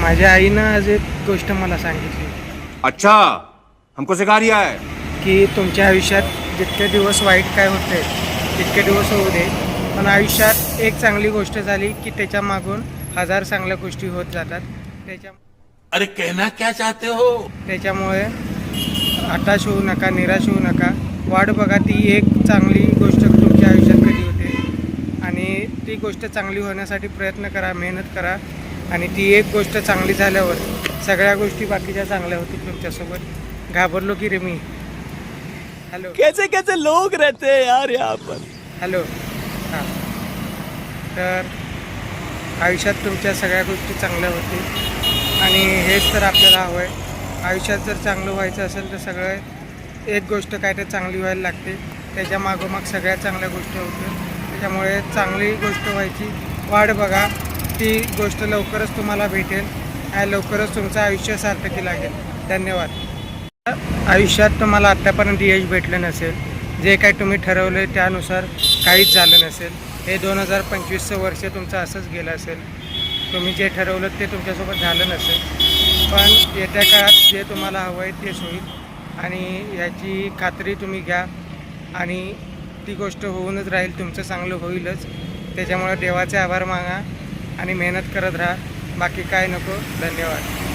माझ्या आईनं आज एक गोष्ट मला सांगितली. अच्छा हमको सिखा रिया है. की तुमच्या आयुष्यात जितके दिवस वाईट काय होते तितके दिवस होऊ दे. पण आयुष्यात एक चांगली गोष्ट झाली की त्याच्या मागून हजार चांगल्या गोष्टी होत जातात. त्याच्या अरे कहना क्या चाहते हो? त्याच्यामुळे हताश होऊ नका निराश होऊ नका. वाट बघा ती एक चांगली गोष्ट तुमच्या आयुष्यात कधी होते. आणि ती गोष्ट चांगली होण्यासाठी प्रयत्न करा मेहनत करा. आणि ती एक गोष्ट चांगली झाल्यावर सगळ्या गोष्टी बाकीच्या चांगल्या होतील तुमच्यासोबत. घाबरलो की रे मी. हॅलो. कैसे कैसे लोग रहते यार यहाँ पर? हॅलो. हां. तर आयुष्यात तुमच्या सगळ्या गोष्टी चांगल्या होतील. आणि हेच तर आपल्याला हवं आहे आयुष्यात जर चांगलं व्हायचं असेल तर सगळं एक गोष्ट काय तर चांगली व्हायला लागते. त्याच्या मागोमाग सगळ्या चांगल्या गोष्टी होतील. त्याच्यामुळे चांगली गोष्ट व्हायची. वाट बघा. ती गोष्ट लवकरच तुम्हाला भेटेल आणि लवकरच तुमचं आयुष्य सार्थकी लागेल. धन्यवाद. आयुष्यात तुम्हाला आत्तापर्यंत यश भेटलं नसेल जे काही तुम्ही ठरवलं त्यानुसार काहीच झालं नसेल हे दोन हजार पंचवीसचं वर्ष तुमचं असंच गेलं असेल. तुम्ही जे ठरवलं ते तुमच्यासोबत झालं नसेल पण येत्या काळात जे तुम्हाला हवं आहे तेच होईल आणि याची खात्री तुम्ही घ्या आणि ती गोष्ट होऊनच राहील तुमचं चांगलं होईलच. त्याच्यामुळे देवाचे आभार मागा आणि मेहनत करत राहा. बाकी काय नको. धन्यवाद.